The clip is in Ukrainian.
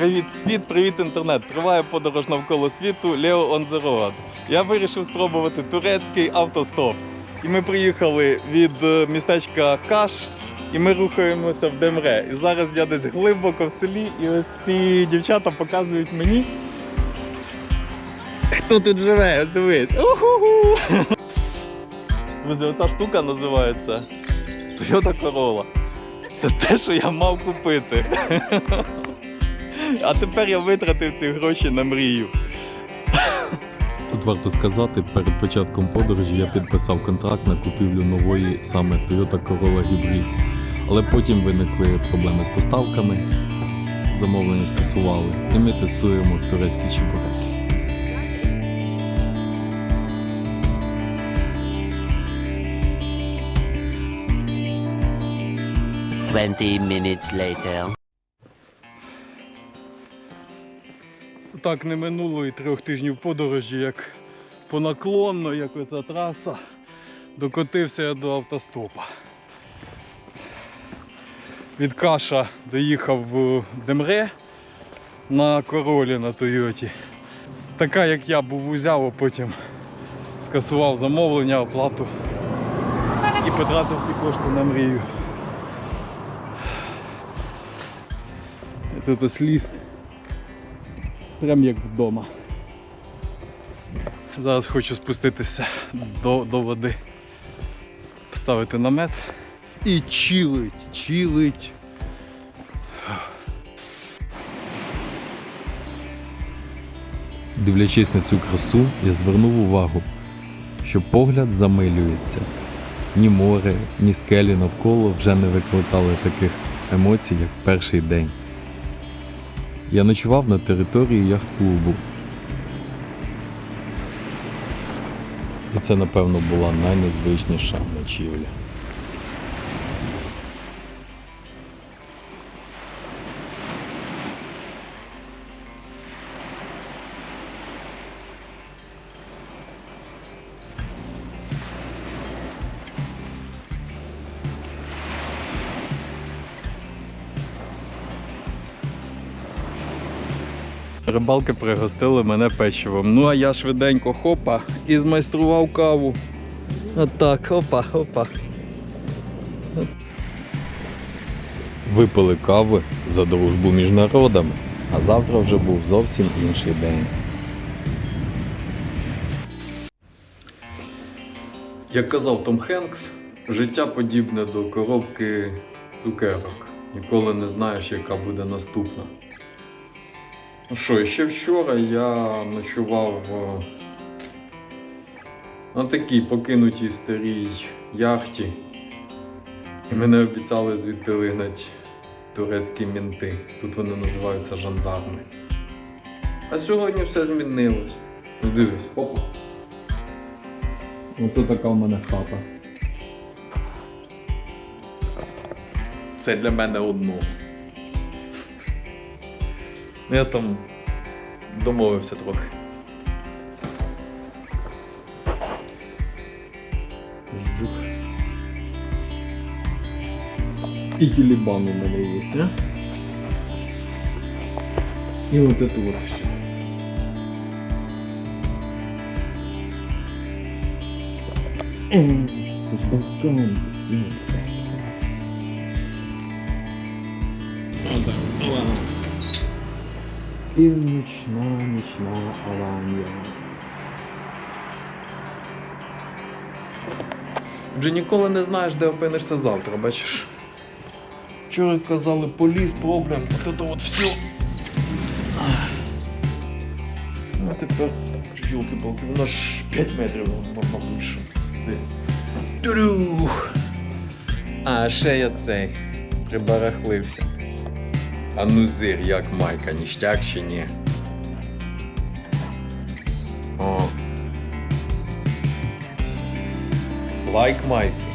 Привіт, світ, привіт, інтернет. Триває подорож навколо світу Leo on the road. Я вирішив спробувати турецький автостоп. І ми приїхали від е, містечка Каш, і ми рухаємося в Демре. І зараз я десь глибоко в селі, і ось ці дівчата показують мені. Хто тут живе? Ось дивись. Уху! Друзі, ота штука називається Toyota Corolla. Це те, що я мав купити. А тепер я витратив ці гроші на мрію. Тут варто сказати, перед початком подорожі я підписав контракт на купівлю нової саме Toyota Corolla Hybrid. Але потім виникли проблеми з поставками, замовлення скасували, і ми тестуємо турецькі чебуреки. Twenty minutes later. Так не минуло і трьох тижнів подорожі, як по наклонно, як оця траса. Докотився я до автостопа. Від Каша доїхав в Демре на королі на Тойоті. Така, як я був узяв, а потім скасував замовлення, оплату і потратив ті кошти на мрію. Тут ось ліс. Прям як вдома. Зараз хочу спуститися до, до води, поставити намет і чилить, чилить. Дивлячись на цю красу, я звернув увагу, що погляд замилюється. Ні море, ні скелі навколо вже не викликали таких емоцій, як в перший день. Я ночував на території яхт-клубу. І це, напевно, була найнезвичніша ночівля. Рибалки пригостили мене печивом. Ну а я швиденько хопа і змайстрував каву. Отак, опа, опа. Випили кави за дружбу між народами, а завтра вже був зовсім інший день. Як казав Том Хенкс, життя подібне до коробки цукерок. Ніколи не знаєш, яка буде наступна. Ну що, ще вчора я ночував е, на такій покинутій старій яхті. І мене обіцяли звідти вигнати турецькі мінти. Тут вони називаються жандарми. А сьогодні все змінилось. Ну дивись, опа. Оце така в мене хата. Це для мене одно. Ну, Я там домовився трохи. Жух. І тілібан у мене є, а? І от це от все. Це ж балкон. І нічна, нічна Аланія. Вже ніколи не знаєш, де опинишся завтра, бачиш. Вчора казали поліс, проблем, от це от все. Ну а тепер, йолки-палки, воно ж 5 метрів. Де? Тюрю! А ще я цей прибарахлився. А ну зир, як майка, ніштяк чи ні? О. Лайк майки.